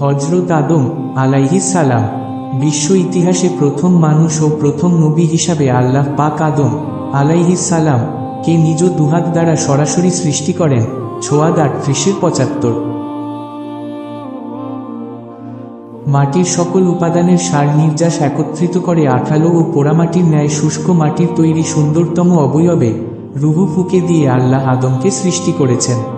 হজরত আদম আলাইহিস সালাম বিশ্ব ইতিহাসে প্রথম মানুষ ও প্রথম নবী হিসাবে আল্লাহ পাক আদম আলাইহিস সালাম কে নিজ দুহাত দ্বারা সরাসরি সৃষ্টি করেন ছোয়াদ আটত্রিশের পঁচাত্তর। মাটির সকল উপাদানের সার নির্যাস একত্রিত করে আঠালো ও পোড়ামাটির ন্যায় শুষ্ক মাটির তৈরি সুন্দরতম অবয়বে রুহু ফুকে দিয়ে আল্লাহ আদমকে সৃষ্টি করেছেন।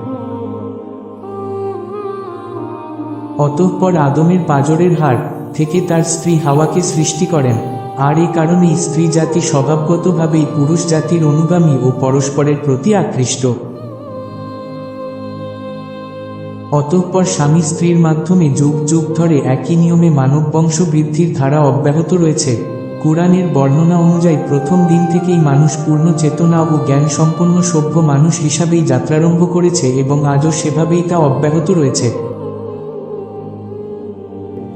অতঃপর আদমের পাজরের হাড় থেকে তার স্ত্রী হাওয়াকে সৃষ্টি করেন। আর এই কারণেই স্ত্রী জাতি স্বভাবগতভাবেই পুরুষ জাতির অনুগামী ও পরস্পরের প্রতি আকৃষ্ট। অতঃপর স্বামী স্ত্রীর মাধ্যমে যুগ যুগ ধরে একই নিয়মে মানব বংশ বৃদ্ধির ধারা অব্যাহত রয়েছে। কোরআনের বর্ণনা অনুযায়ী প্রথম দিন থেকেই মানুষ পূর্ণ চেতনা ও জ্ঞান সম্পন্ন সভ্য মানুষ হিসাবেই যাত্রারম্ভ করেছে এবং আজও সেভাবেই তা অব্যাহত রয়েছে।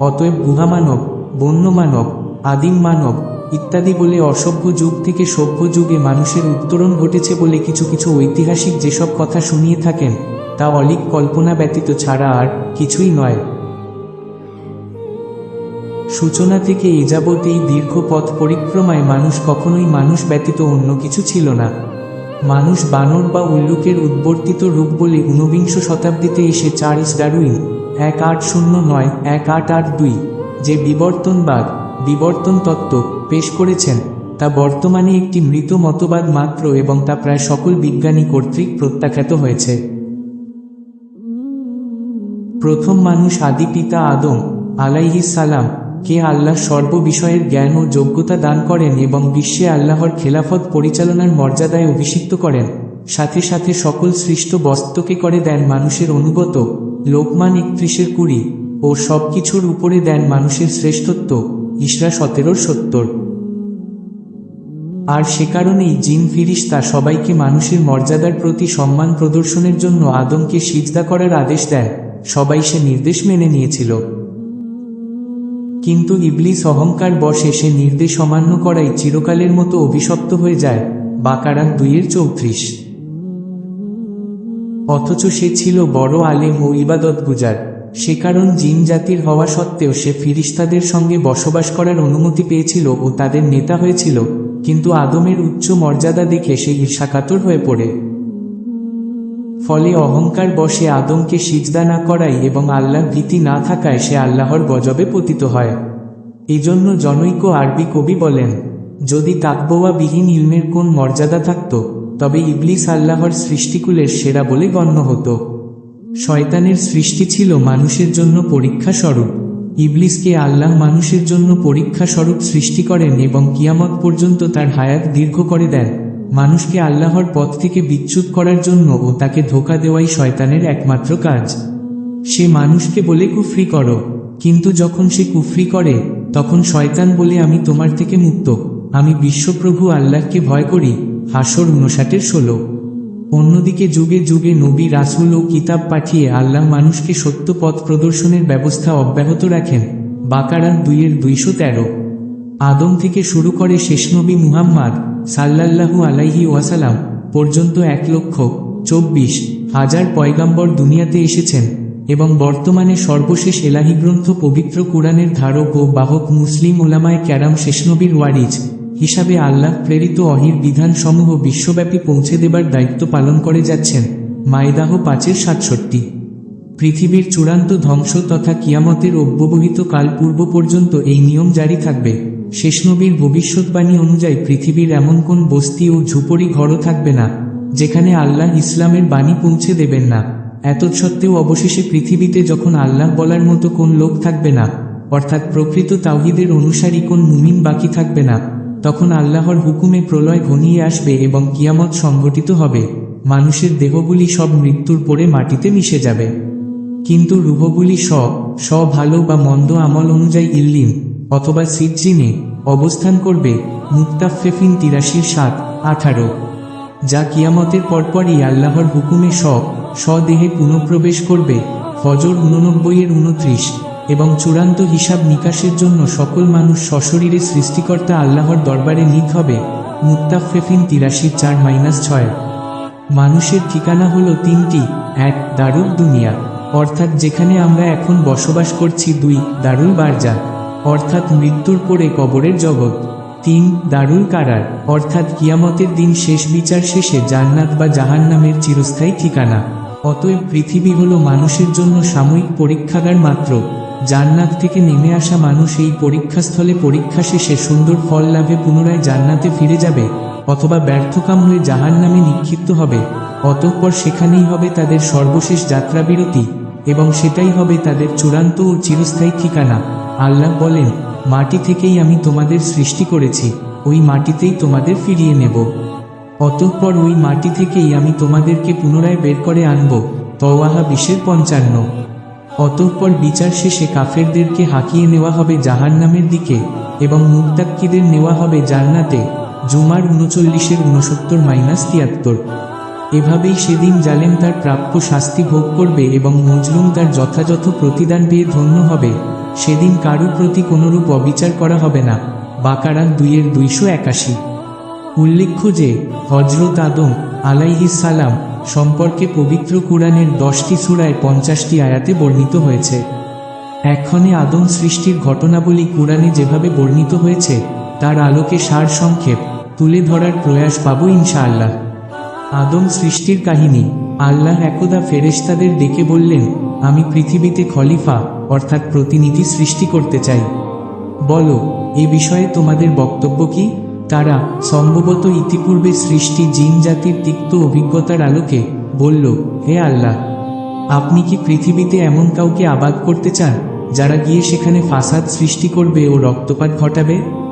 অতএব গুহামানব বন্য মানব, আদিম মানব ইত্যাদি বলে অসভ্য যুগ থেকে সভ্য যুগে মানুষের উত্তরণ ঘটেছে বলে কিছু কিছু ঐতিহাসিক যেসব কথা শুনিয়ে থাকেন, তা অলিক কল্পনা ব্যতীত ছাড়া আর কিছুই নয়। সূচনা থেকে এ যাবৎ এই দীর্ঘ পথ পরিক্রমায় মানুষ কখনোই মানুষ ব্যতীত অন্য কিছু ছিল না। মানুষ বানর বা উল্লুকের উদ্বর্তিত রূপ বলে ঊনবিংশ শতাব্দীতে এসে চার্লস ডারুইন এক আট শূন্য নয়, এক আট আট দুই, যে বিবর্তনবাদ বিবর্তন তত্ত্ব পেশ করেছেন, তা বর্তমানে একটি মৃত মতবাদ মাত্র এবং তা প্রায় সকল বিজ্ঞানী কর্তৃক প্রত্যাখ্যাত হয়েছে। প্রথম মানুষ আদি পিতা আদম, আলাইহিস সালাম কে আল্লাহ সর্ববিষয়ের জ্ঞান ও যোগ্যতা দান করেন এবং বিশ্বে আল্লাহর খেলাফত পরিচালনার মর্যাদায় অভিষিক্ত করেন? সাথে সাথে সকল সৃষ্ট বস্তুকে করে দেন মানুষের অনুগত, লোকমান একত্রিশের কুড়ি, ও সবকিছুর উপরে দেন মানুষের শ্রেষ্ঠত্ব, ইসরা সতেরোর সত্তর। আর সে কারণেই জিন ফিরিস্তা সবাইকে মানুষের মর্যাদার প্রতি সম্মান প্রদর্শনের জন্য আদমকে সিজদা করার আদেশ দেয়। সবাই সে নির্দেশ মেনে নিয়েছিল। কিন্তু ইবলিস অহংকার বসে সে নির্দেশ অমান্য করাই চিরকালের মতো অভিশপ্ত হয়ে যায় বাকারান দুইয়ের চৌত্রিশ। অথচ সে ছিল বড় আলেম ও ইবাদত গুজার। সে কারণ জিন জাতির হওয়া সত্ত্বেও সে ফিরিস্তাদের সঙ্গে বসবাস করার অনুমতি পেয়েছিল ও তাদের নেতা হয়েছিল, কিন্তু আদমের উচ্চ মর্যাদা দেখে সে ঈর্ষাকাতর হয়ে পড়ে। ফলে অহংকার বসে আদমকে সিজদা না করাই এবং আল্লাহ ভীতি না থাকায় সে আল্লাহর গজবে পতিত হয়। এজন্য জনৈক আরবি কবি বলেন, যদি বিহীন ইলমের কোন মর্যাদা থাকত, তবে ইবলিস আল্লাহর সৃষ্টিকুলের সেরা বলে গণ্য হতো। শয়তানের সৃষ্টি ছিল মানুষের জন্য পরীক্ষা স্বরূপ। ইবলিসকে আল্লাহ মানুষের জন্য পরীক্ষা স্বরূপ সৃষ্টি করেন এবং কিয়ামত পর্যন্ত তার হায়াত দীর্ঘ করে দেন। মানুষকে আল্লাহর পথ থেকে বিচ্যুত করার জন্য ও তাকে ধোকা দেওয়াই শয়তানের একমাত্র কাজ। সে মানুষকে বলে কুফরি করো, কিন্তু যখন সে কুফরি করে, তখন শয়তান বলে, আমি তোমার থেকে মুক্ত। আমি বিশ্বপ্রভু আল্লাহকে ভয় করি, হাসর উনষাটের ষোলো। অন্যদিকে যুগে যুগে নবী, রাসুল ও কিতাব পাঠিয়ে আল্লাহ মানুষকে সত্য পথ প্রদর্শনের ব্যবস্থা অব্যাহত রাখেন। বাকারান দুইয়ের দুইশো তেরো। আদম থেকে শুরু করে শেষ নবী মুহাম্মদ সাল্লাল্লাহু আলাইহি ওয়াসালাম পর্যন্ত এক লক্ষ চব্বিশ হাজার পয়গাম্বর দুনিয়াতে এসেছেন এবং বর্তমানে সর্বশেষ এলাহি গ্রন্থ পবিত্র কোরআনের ধারক ও বাহক মুসলিম ওলামায় ক্যারাম শেষনবীর ওয়ারিজ হিসাবে আল্লাহ প্রেরিত অহির বিধানসমূহ বিশ্বব্যাপী পৌঁছে দেবার দায়িত্ব পালন করে যাচ্ছেন মায়দাহ পাঁচের সাতষট্টি। পৃথিবীর চূড়ান্ত ধ্বংস তথা কিয়ামতের অব্যবহিত কাল পূর্ব পর্যন্ত এই নিয়ম জারি থাকবে। শেষ নবীর ভবিষ্যৎবাণী অনুযায়ী পৃথিবীর এমন কোন বস্তি ও ঝুপড়ি ঘরও থাকবে না, যেখানে আল্লাহ ইসলামের বাণী পৌঁছে দেবেন না। এত সত্ত্বেও অবশেষে পৃথিবীতে যখন আল্লাহ বলার মতো কোন লোক থাকবে না, অর্থাৎ প্রকৃত তাওহিদের অনুসারী কোন মুমিন বাকি থাকবে না, তখন আল্লাহর হুকুমে প্রলয় ঘনিয়ে আসবে এবং কিয়ামত সংঘটিত হবে। মানুষের দেহগুলি সব মৃত্যুর পরে মাটিতে মিশে যাবে। কিন্তু রুহগুলি স স ভালো বা মন্দ আমল অনুযায়ী ইল্লিম অথবা সিজ্জিনে অবস্থান করবে মুক্তাফেফিন তিরাশির সাত আঠারো, যা কিয়ামতের পরপরই আল্লাহর হুকুমে স স্বদেহে পুনঃপ্রবেশ করবে ফজর উননব্বইয়ের উনত্রিশ এবং চূড়ান্ত হিসাব নিকাশের জন্য সকল মানুষ সশরীরে সৃষ্টিকর্তা আল্লাহর দরবারে নিক হবে মুক্তাফেফিন তিরাশি চার মাইনাস ছয়। মানুষের ঠিকানা হলো তিনটি, এক দারুক দুনিয়া, অর্থাৎ যেখানে আমরা এখন বসবাস করছি দুই, দারুল বারজা। অর্থাৎ মৃত্যুর পরে কবরের জগৎ। তিন দারুল কারার, অর্থাৎ কিয়ামতের দিন শেষ বিচার শেষে জান্নাত বা জাহান্নামের চিরস্থায়ী ঠিকানা। অতএব পৃথিবী হলো মানুষের জন্য সাময়িক পরীক্ষাগার মাত্র। জান্নাত থেকে নেমে আসা মানুষ এই পরীক্ষাস্থলে পরীক্ষা শেষে সুন্দর ফল লাভে পুনরায় জান্নাতে ফিরে যাবে, অথবা ব্যর্থকাম হয়ে জাহান্নামে নিক্ষিপ্ত হবে। অতঃপর সেখানেই হবে তাদের সর্বশেষ যাত্রাবিরতি। এবং সেটাই হবে তাদের চূড়ান্ত ও চিরস্থায়ী ঠিকানা। আল্লাহ বলেন, মাটি থেকেই আমি তোমাদের সৃষ্টি করেছি, ওই মাটিতেই তোমাদের ফিরিয়ে নেব। অতঃপর ওই মাটি থেকেই আমি তোমাদেরকে পুনরায় বের করে আনব, তওয়াহা বিশের পঞ্চান্ন। অতঃপর বিচার শেষে কাফেরদেরকে হাঁকিয়ে নেওয়া হবে জাহান নামের দিকে এবং মুক্তাক্কিদের নেওয়া হবে জান্নাতে, জুমার উনচল্লিশের উনসত্তর মাইনাস তিয়াত্তর। এভাবেই সেদিন জালেম তার প্রাপ্য শাস্তি ভোগ করবে এবং মজলুম তার যথাযথ প্রতিদান পেয়ে ধন্য হবে। সেদিন কারু প্রতি কোনরূপ অবিচার করা হবে না। বাকারা দুইয়ের দুইশো একাশি। উল্লেখ্য যে হজরত আদম আলাইহিস সালাম সম্পর্কে পবিত্র কুরআনের দশটি সূরায় পঞ্চাশটি আয়াতে বর্ণিত হয়েছে। এক্ষণে আদম সৃষ্টির ঘটনাবলী কুরআনে যেভাবে বর্ণিত হয়েছে, তার আলোকে সার সংক্ষেপ তুলে ধরার প্রয়াস পাব ইনশাআল্লাহ। আদম সৃষ্টির কাহিনী। আল্লাহ একদা ফেরেশতাদের ডেকে বললেন, আমি পৃথিবীতে খলিফা, অর্থাৎ প্রতিনিধি সৃষ্টি করতে চাই। বলো, এ বিষয়ে তোমাদের বক্তব্য কি? তারা সম্ভবত ইতিপূর্বে সৃষ্টি জিন জাতির তিক্ত অভিজ্ঞতার আলোকে বলল, হে আল্লাহ, আপনি কি পৃথিবীতে এমন কাউকে আবাদ করতে চান, যারা গিয়ে সেখানে ফাসাদ সৃষ্টি করবে ও রক্তপাত ঘটাবে?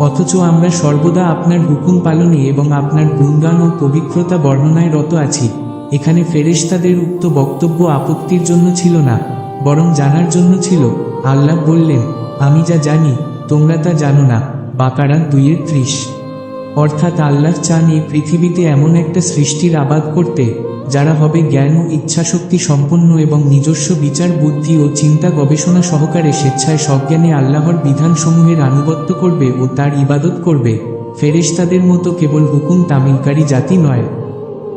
অথচ আমরা সর্বদা আপনার হুকুম পালনে এবং আপনার গুণগান ও পবিত্রতা বর্ণনায় রত আছি। এখানে ফেরেশতাদের উক্ত বক্তব্য আপত্তির জন্য ছিল না, বরং জানার জন্য ছিল। আল্লাহ বললেন, আমি যা জানি, তোমরা তা জানো না। বাকারা দুইয়ের ত্রিশ। অর্থাৎ আল্লাহ চান এই পৃথিবীতে এমন একটা সৃষ্টির আবাদ করতে যারা হবে জ্ঞান ও ইচ্ছাশক্তি সম্পন্ন এবং নিজস্ব বিচার, বুদ্ধি ও চিন্তা গবেষণা সহকারে স্বেচ্ছায় সজ্ঞানে আল্লাহর বিধানসমূহের আনুগত্য করবে ও তার ইবাদত করবে। ফেরেশতাদের মতো কেবল হুকুম তামিলকারী জাতি নয়।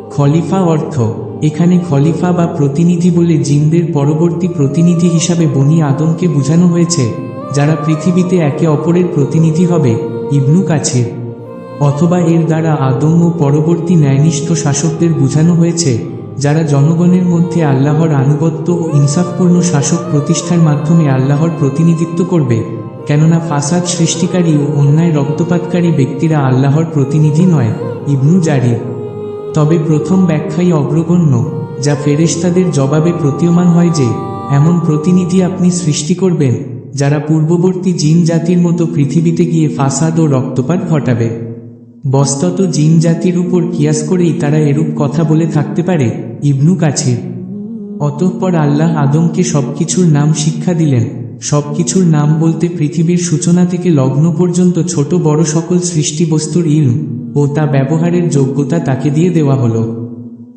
খলিফা অর্থ, এখানে খলিফা বা প্রতিনিধি বলে জিনদের পরবর্তী প্রতিনিধি হিসাবে বনি আদমকে বোঝানো হয়েছে, যারা পৃথিবীতে একে অপরের প্রতিনিধি হবে। ইবনু কাছের অথবা এর দ্বারা আদম ও পরবর্তী ন্যায়নিষ্ঠ শাসকদের বোঝানো হয়েছে, যারা জনগণের মধ্যে আল্লাহর আনুগত্য ও ইনসাফপূর্ণ শাসক প্রতিষ্ঠার মাধ্যমে আল্লাহর প্রতিনিধিত্ব করবে, কেননা ফাসাদ সৃষ্টিকারী ও অন্যায় রক্তপাতকারী ব্যক্তিরা আল্লাহর প্রতিনিধি নয়, ইবনু জারির। তবে প্রথম ব্যাখ্যাই অগ্রগণ্য, যা ফেরেশতাদের জবাবে প্রতীয়মান হয় যে, এমন প্রতিনিধি আপনি সৃষ্টি করবেন, যারা পূর্ববর্তী জিন জাতির মতো পৃথিবীতে গিয়ে ফাসাদ ও রক্তপাত ঘটাবে। বস্তত জিন জাতির উপর কিয়াস করেই তারা এরূপ কথা বলে থাকতে পারে, ইবনু কাছে। অতঃপর আল্লাহ আদমকে সবকিছুর নাম শিক্ষা দিলেন। সবকিছুর নাম বলতে পৃথিবীর সূচনা থেকে লগ্ন পর্যন্ত ছোট বড় সকল সৃষ্টি বস্তুর ও তা ব্যবহারের যোগ্যতা তাকে দিয়ে দেওয়া হলো।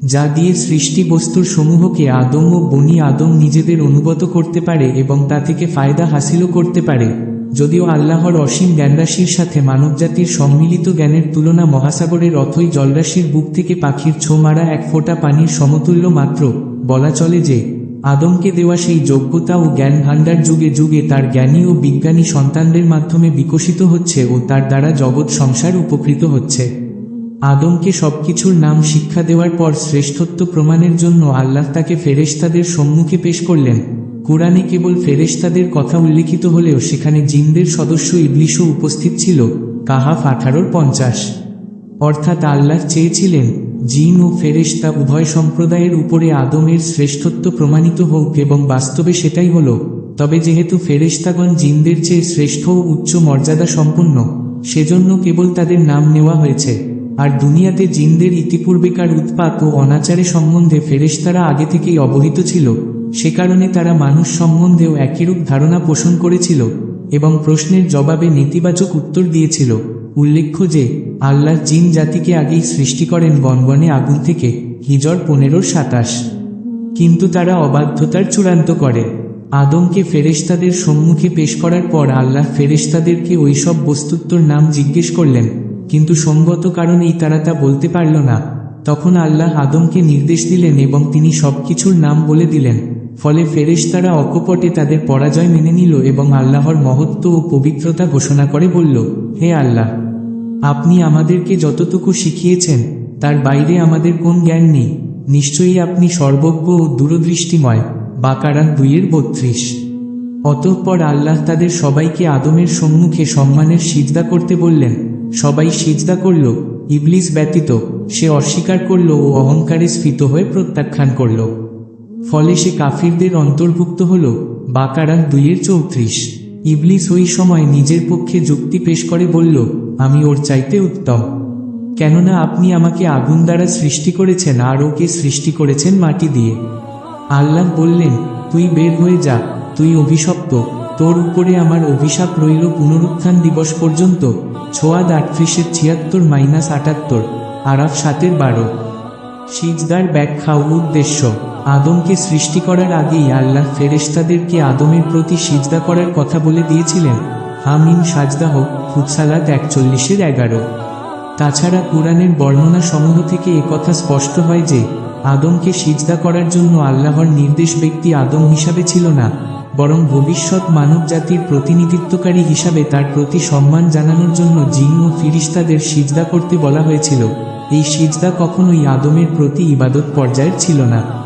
যা দিয়ে সৃষ্টি বস্তুর সমূহকে আদম ও বনি আদম নিজেদের অনুগত করতে পারে এবং তা থেকে ফায়দা হাসিলও করতে পারে। যদিও আল্লাহর অসীম জ্ঞানরাশির সাথে মানবজাতির সম্মিলিত জ্ঞানের তুলনা মহাসাগরের অথই জলরাশির বুক থেকে পাখির ছো মারা এক ফোঁটা পানির সমতুল্য মাত্র, বলা চলে যে, আদমকে দেওয়া সেই যোগ্যতা ও জ্ঞান ভাণ্ডার যুগে যুগে তার জ্ঞানী ও বিজ্ঞানী সন্তানদের মাধ্যমে বিকশিত হচ্ছে ও তার দ্বারা জগৎ সংসার উপকৃত হচ্ছে। আদমকে সবকিছুর নাম শিক্ষা দেওয়ার পর শ্রেষ্ঠত্ব প্রমাণের জন্য আল্লাহ তাকে ফেরেশতাদের সম্মুখে পেশ করলেন। কোরআনে কেবল ফেরেশতাদের কথা উল্লিখিত হলেও সেখানে জিনদের সদস্য ইবলিশও উপস্থিত ছিল, কাহাফ আঠারোর পঞ্চাশ। অর্থাৎ আল্লাহ চেয়েছিলেন, জিন ও ফেরেশতা উভয় সম্প্রদায়ের উপরে আদমের শ্রেষ্ঠত্ব প্রমাণিত হোক এবং বাস্তবে সেটাই হল, তবে যেহেতু ফেরেশতাগণ জিনদের চেয়ে শ্রেষ্ঠ ও উচ্চ মর্যাদা সম্পন্ন, সেজন্য কেবল তাদের নাম নেওয়া হয়েছে। আর দুনিয়াতে জিনদের ইতিপূর্বেকার উৎপাত ও অনাচারে সম্বন্ধে ফেরেশতারা আগে থেকেই অবহিত ছিল। সে কারণে তারা মানুষ সম্বন্ধেও একইরূপ ধারণা পোষণ করেছিল এবং প্রশ্নের জবাবে নেতিবাচক উত্তর দিয়েছিল। উল্লেখ্য যে, আল্লাহ জিন জাতিকে আগেই সৃষ্টি করেন বনবনে আগুন থেকে, হিজর পনেরোর সাতাশ। কিন্তু তারা অবাধ্যতার চূড়ান্ত করে। আদমকে ফেরেশতাদের সম্মুখে পেশ করার পর আল্লাহ ফেরেশতাদেরকে ওই সব বস্তুত্বর নাম জিজ্ঞেস করলেন। কিন্তু সঙ্গত কারণেই তারা তা বলতে পারল না। তখন আল্লাহ আদমকে নির্দেশ দিলেন এবং তিনি সবকিছুর নাম বলে দিলেন। ফলে ফেরেশতারা অকপটে তাদের পরাজয় মেনে নিল এবং আল্লাহর মহত্ব ও পবিত্রতা ঘোষণা করে বলল, হে আল্লাহ, আপনি আমাদেরকে যতটুকু শিখিয়েছেন, তার বাইরে আমাদের কোন জ্ঞান নেই। নিশ্চয়ই আপনি সর্বজ্ঞ ও দূরদৃষ্টিময়, বাকারান দুইয়ের বত্রিশ। অতঃপর আল্লাহ তাদের সবাইকে আদমের সম্মুখে সম্মানের সিজদা করতে বললেন। সবাই সিজদা করল, ইবলিস ব্যতীত, সে অস্বীকার করল ও অহংকারে স্ফীত হয়ে প্রত্যাখ্যান করল। ফলে সে কাফিরদের অন্তর্ভুক্ত হল বাকারান দুইয়ের চৌত্রিশ। ইবলিস ওই সময় নিজের পক্ষে যুক্তি পেশ করে, বলল, আমি ওর চাইতে উত্তম। কেননা আপনি আমাকে আগুন দ্বারা সৃষ্টি করেছেন আর ওকে সৃষ্টি করেছেন মাটি দিয়ে। আল্লাহ বললেন, তুই বের হয়ে যা, তুই অভিশপ্ত। তোর উপরে আমার অভিশাপ রইল পুনরুত্থান দিবস পর্যন্ত। ছোয়াদ আটত্রিশের ছিয়াত্তর মাইনাস আটাত্তর, আরাফ সাতের বারো। সিজদার ব্যাখ্যা উদ্দেশ্য। আদমকে সৃষ্টি করার আগেই আল্লাহ ফেরেশতাদেরকে আদমের প্রতি সিজদা করার কথা বলে দিয়েছিলেন। হামিম সাজদাহ ফুৎসালাত একচল্লিশের এগারো। তাছাড়া কোরআনের বর্ণনা সমূহ থেকে একথা স্পষ্ট হয় যে, আদমকে সিজদা করার জন্য আল্লাহর নির্দেশ ব্যক্তি আদম হিসাবে ছিল না, বরং ভবিষ্যৎ মানব জাতির প্রতিনিধিত্বকারী হিসাবে তার প্রতি সম্মান জানানোর জন্য জিন ও ফিরিস্তাদের সিজদা করতে বলা হয়েছিল। এই সিজদা কখনোই আদমের প্রতি ইবাদত পর্যায়ের ছিল না।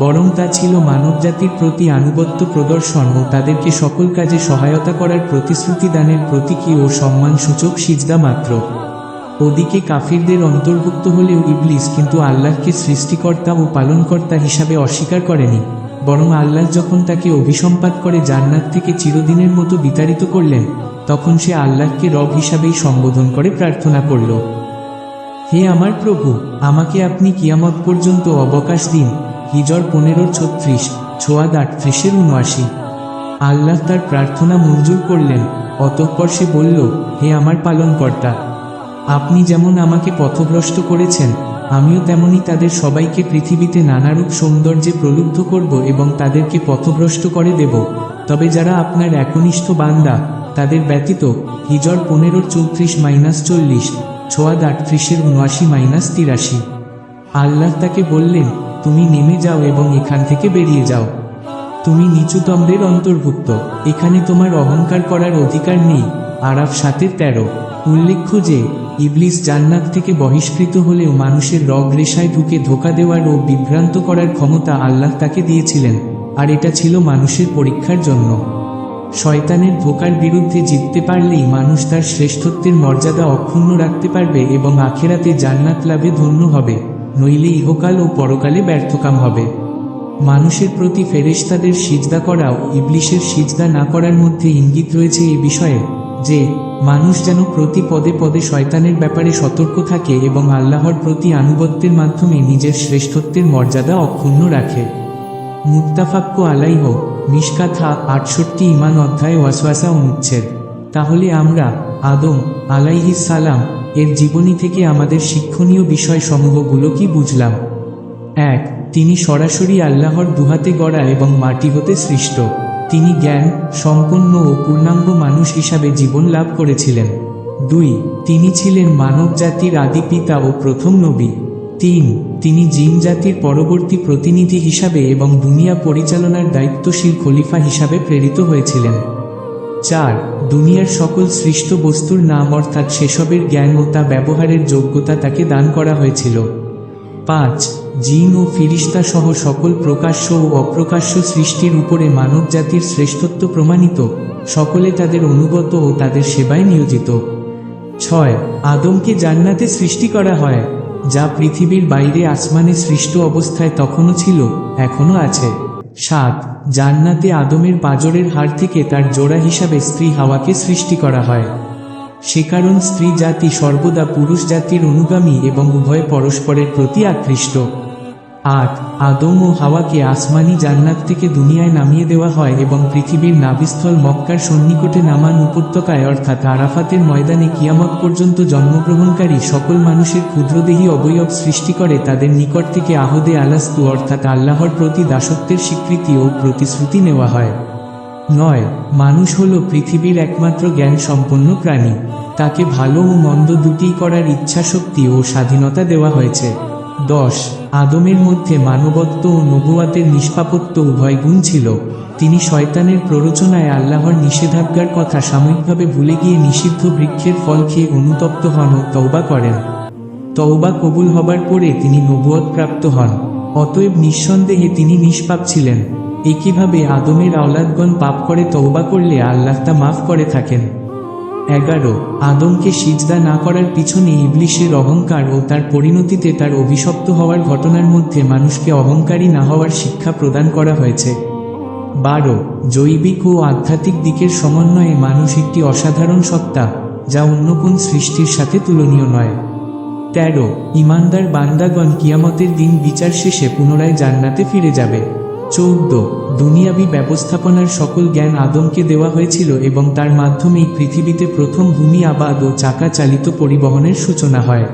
বরং তা ছিল মানবজাতির প্রতি আনুগত্য প্রদর্শন ও তাদেরকে সকল কাজে সহায়তা করার প্রতিশ্রুতি দানের প্রতীকী ও সম্মানসূচক সিজদা মাত্র। ওদিকে কাফিরদের অন্তর্ভুক্ত হলেও ইবলিস কিন্তু আল্লাহকে সৃষ্টিকর্তা ও পালনকর্তা হিসাবে অস্বীকার করেনি, বরং আল্লাহ যখন তাকে অভিসম্পাত করে জান্নাত থেকে চিরদিনের মতো বিতাড়িত করলেন, তখন সে আল্লাহকে রব হিসাবেই সম্বোধন করে প্রার্থনা করল। হে আমার প্রভু, আমাকে আপনি কিয়ামত পর্যন্ত অবকাশ দিন হিজর পনেরোর ছত্রিশ, ছোয়াদ আটত্রিশের উনআশি। আল্লাহ তার প্রার্থনা মঞ্জুর করলেন, অতঃপর সে বলল, হে আমার পালনকর্তা, আপনি যেমন আমাকে পথভ্রষ্ট করেছেন, আমিও তেমনি তাদের সবাইকে পৃথিবীতে নানারূপ সৌন্দর্যে প্রলুব্ধ করব এবং তাদেরকে পথভ্রষ্ট করে দেব। তবে যারা আপনার একনিষ্ঠ বান্দা, তাদের ব্যতীত হিজর পনেরোর চৌত্রিশ মাইনাস চল্লিশ, ছোয়াদ আটত্রিশের উনআশি মাইনাস তিরাশি। আল্লাহ তাকে বললেন তুমি নেমে যাও এবং এখান থেকে বেরিয়ে যাও। তুমি নিচুতমদের অন্তর্ভুক্ত। এখানে তোমার অহংকার করার অধিকার নেই। আরাফ সাতের তেরো। উল্লেখ্য যে, ইবলিস জান্নাত থেকে বহিষ্কৃত হলেও মানুষের রগ রেশায় ঢুকে ধোকা দেওয়ার ও বিভ্রান্ত করার ক্ষমতা আল্লাহ তাকে দিয়েছিলেন। আর এটা ছিল মানুষের পরীক্ষার জন্য। শয়তানের ধোকার বিরুদ্ধে জিততে পারলেই মানুষ তার শ্রেষ্ঠত্বের মর্যাদা অক্ষুণ্ণ রাখতে পারবে এবং আখেরাতে জান্নাত লাভে ধন্য হবে। নইলে ইহকাল ও পরকালে ব্যর্থকাম হবে। মানুষের প্রতি ফেরেশতাদের সিজদা করাও ইবলিশের সিজদা না করার মধ্যে ইঙ্গিত রয়েছে এ বিষয়ে, যে মানুষ যেন প্রতি পদে পদে শয়তানের ব্যাপারে সতর্ক থাকে এবং আল্লাহর প্রতি আনুগত্যের মাধ্যমে নিজের শ্রেষ্ঠত্বের মর্যাদা অক্ষুণ্ণ রাখে। মুত্তাফাক্য আলাইহ মিশকাথা আটষট্টি ইমান অধ্যায় ওয়াসওয়াসা অনুচ্ছেদ। তাহলে আমরা আদম আলাইহিস সালাম এর জীবনী থেকে আমাদের শিক্ষণীয় বিষয় সমূহগুলো কি বুঝলাম? এক, তিনি সরাসরি আল্লাহর দুহাতে গড়া এবং মাটি হতে সৃষ্ট। তিনি জ্ঞান, সম্পন্ন ও পূর্ণাঙ্গ মানুষ হিসাবে জীবন লাভ করেছিলেন। দুই, তিনি ছিলেন মানব জাতির আদি পিতা ও প্রথম নবী। তিন, তিনি জিন জাতির পরবর্তী প্রতিনিধি হিসাবে এবং দুনিয়া পরিচালনার দায়িত্বশীল খলিফা হিসাবে প্রেরিত হয়েছিলেন। চার দুনিয়ার সকল সৃষ্ট বস্তুর নাম অর্থাৎ সেসবের জ্ঞান ও তা ব্যবহারের যোগ্যতা তাকে দান করা হয়েছিল। পাঁচ, জিন ও ফিরিস্তা সহ সকল প্রকাশ্য ও অপ্রকাশ্য সৃষ্টির উপরে মানব জাতির শ্রেষ্ঠত্ব প্রমাণিত, সকলে তাদের অনুগত ও তাদের সেবায় নিয়োজিত। ছয়, আদমকে জান্নাতে সৃষ্টি করা হয়, যা পৃথিবীর বাইরে আসমানে সৃষ্ট অবস্থায় তখনও ছিল, এখনও আছে। সাত, জান্নাতে আদমের পাজরের হার থেকে তার জোড়া হিসাবে স্ত্রী হাওয়াকে সৃষ্টি করা হয়। সে কারণ স্ত্রী জাতি সর্বদা পুরুষ জাতির অনুগামী এবং উভয় পরস্পরের প্রতি আকৃষ্ট। আট আদম ও হাওয়াকে আসমানি জান্নাত থেকে দুনিয়ায় নামিয়ে দেওয়া হয় এবং পৃথিবীর নাভিস্থল মক্কার সন্নিকটে নামান উপত্যকায় অর্থাৎ আরাফাতের ময়দানে কিয়ামত পর্যন্ত জন্মগ্রহণকারী সকল মানুষের ক্ষুদ্রদেহী অবয়ব সৃষ্টি করে তাদের নিকট থেকে আহদে আলাস্তু অর্থাৎ আল্লাহর প্রতি দাসত্বের স্বীকৃতি ও প্রতিশ্রুতি নেওয়া হয়। নয়, মানুষ হল পৃথিবীর একমাত্র জ্ঞান সম্পন্ন প্রাণী। তাকে ভালো ও মন্দ দুটিই করার ইচ্ছাশক্তি ও স্বাধীনতা দেওয়া হয়েছে। দশ। আদমের মধ্যে মানবত্ব ও নবুয়াতের নিষ্পাপত্য উভয় গুণ ছিল। তিনি শয়তানের প্ররোচনায় আল্লাহর নিষেধাজ্ঞার কথা সাময়িকভাবে ভুলে গিয়ে নিষিদ্ধ বৃক্ষের ফল খেয়ে অনুতপ্ত হন ও তওবা করেন। তওবা কবুল হবার পরে তিনি নবুয়ত প্রাপ্ত হন। অতএব নিঃসন্দেহে তিনি নিষ্পাপ ছিলেন। একইভাবে আদমের আওলাদগণ পাপ করে তওবা করলে আল্লাহ তা মাফ করে থাকেন। এগারো, আদমকে সিজদা না করার পিছনে ইবলিশের অহংকার ও তার পরিণতিতে তার অভিশপ্ত হওয়ার ঘটনার মধ্যে মানুষকে অহংকারী না হওয়ার শিক্ষা প্রদান করা হয়েছে। বারো, জৈবিক ও আধ্যাত্মিক দিকের সমন্বয়ে মানুষ একটি অসাধারণ সত্তা, যা অন্য কোন সৃষ্টির সাথে তুলনীয় নয়। তেরো, ইমানদার বান্দাগণ কিয়ামতের দিন বিচার শেষে পুনরায় জান্নাতে ফিরে যাবে। চৌদ্দ দুনিয়াবি ব্যবস্থাপনার সকল জ্ঞান আদমকে দেওয়া হয়েছিল এবং তার মাধ্যমেই পৃথিবীতে প্রথম ভূমি আবাদ ও চাকা চালিত পরিবহনের সূচনা হয়।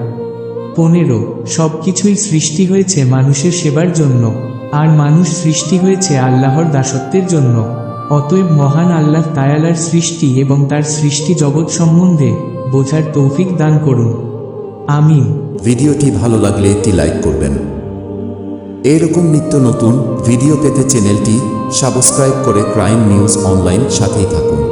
পনেরো সব কিছুই সৃষ্টি হয়েছে মানুষের সেবার জন্য, আর মানুষ সৃষ্টি হয়েছে আল্লাহর দাসত্বের জন্য। অতএব মহান আল্লাহ তায়ালার সৃষ্টি এবং তার সৃষ্টি জগৎ সম্বন্ধে বোঝার তৌফিক দান করুন। আমিন। ভিডিওটি ভালো লাগলে একটি লাইক করবেন। এরকম নিত্য নতুন ভিডিও পেতে চ্যানেলটি সাবস্ক্রাইব করে ক্রাইম নিউজ অনলাইন সাথেই থাকুন।